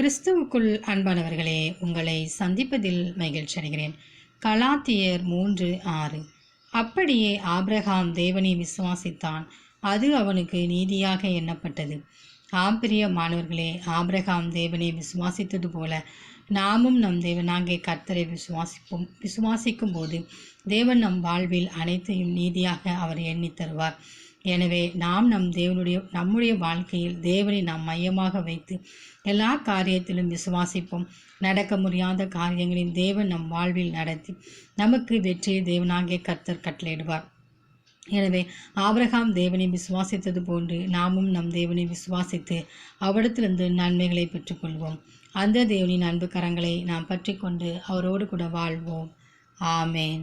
கிறிஸ்துவுக்குள் அன்பானவர்களே உங்களை சந்திப்பதில் மகிழ்ச்சி அடைகிறேன். கலாத்தியர் மூன்று ஆறு. அப்படியே ஆப்ரஹாம் தேவனை விசுவாசித்தான். அது அவனுக்கு நீதியாக எண்ணப்பட்டது. ஆம்பிரிய மாணவர்களே ஆப்ரஹாம் தேவனை விசுவாசித்தது போல நாமும் நம் தேவனாகிய கர்த்தரை விசுவாசிப்போம். விசுவாசிக்கும் போது தேவன் நம் வாழ்வில் அனைத்தையும் நீதியாக அவர் எண்ணித் தருவார். எனவே நாம் நம் தேவனுடைய நம்முடைய வாழ்க்கையில் தேவனை நாம் மையமாக வைத்து எல்லா காரியத்திலும் விசுவாசிப்போம். நடக்க முடியாத காரியங்களின் தேவன் நம் வாழ்வில் நடத்தி நமக்கு வெற்றியை தேவனாகிய கர்த்தர் கட்டளையிடுவார். எனவே ஆபிரகாம் தேவனை விசுவாசித்தது போன்று நாமும் நம் தேவனை விசுவாசித்து அவரிடத்திலிருந்து நன்மைகளை பெற்றுக்கொள்வோம். அந்த தேவனின் அன்பு கரங்களை நாம் பற்றி கொண்டு அவரோடு கூட வாழ்வோம். ஆமேன்.